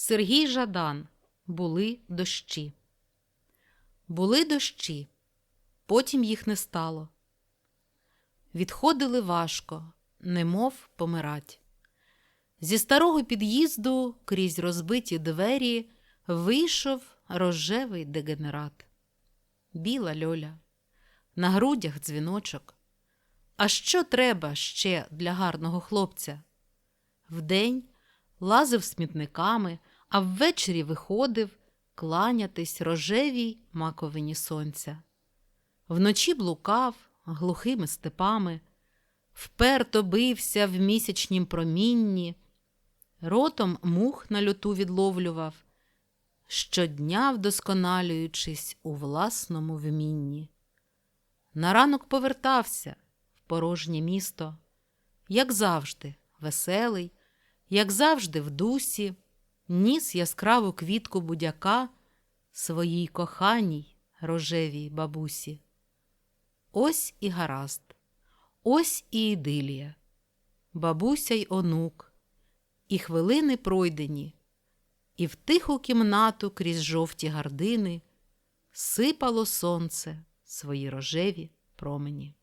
Сергій Жадан. Були дощі. Були дощі, потім їх не стало. Відходили важко, немов помирать. Зі старого під'їзду крізь розбиті двері вийшов рожевий дегенерат. Біла льоля, на грудях дзвіночок. А що треба ще для гарного хлопця? Вдень лазив смітниками, а ввечері виходив кланятись рожевій маковині сонця. Вночі блукав глухими степами, вперто бився в місячнім промінні, ротом мух на люту відловлював, щодня вдосконалюючись у власному вмінні. На ранок повертався в порожнє місто, як завжди, веселий, як завжди, в дусі, ніс яскраву квітку будяка своїй коханій рожевій бабусі. Ось і гаразд, ось і ідилія, бабуся й онук, і хвилини пройдені, і в тиху кімнату крізь жовті гардини сипало сонце свої рожеві промені.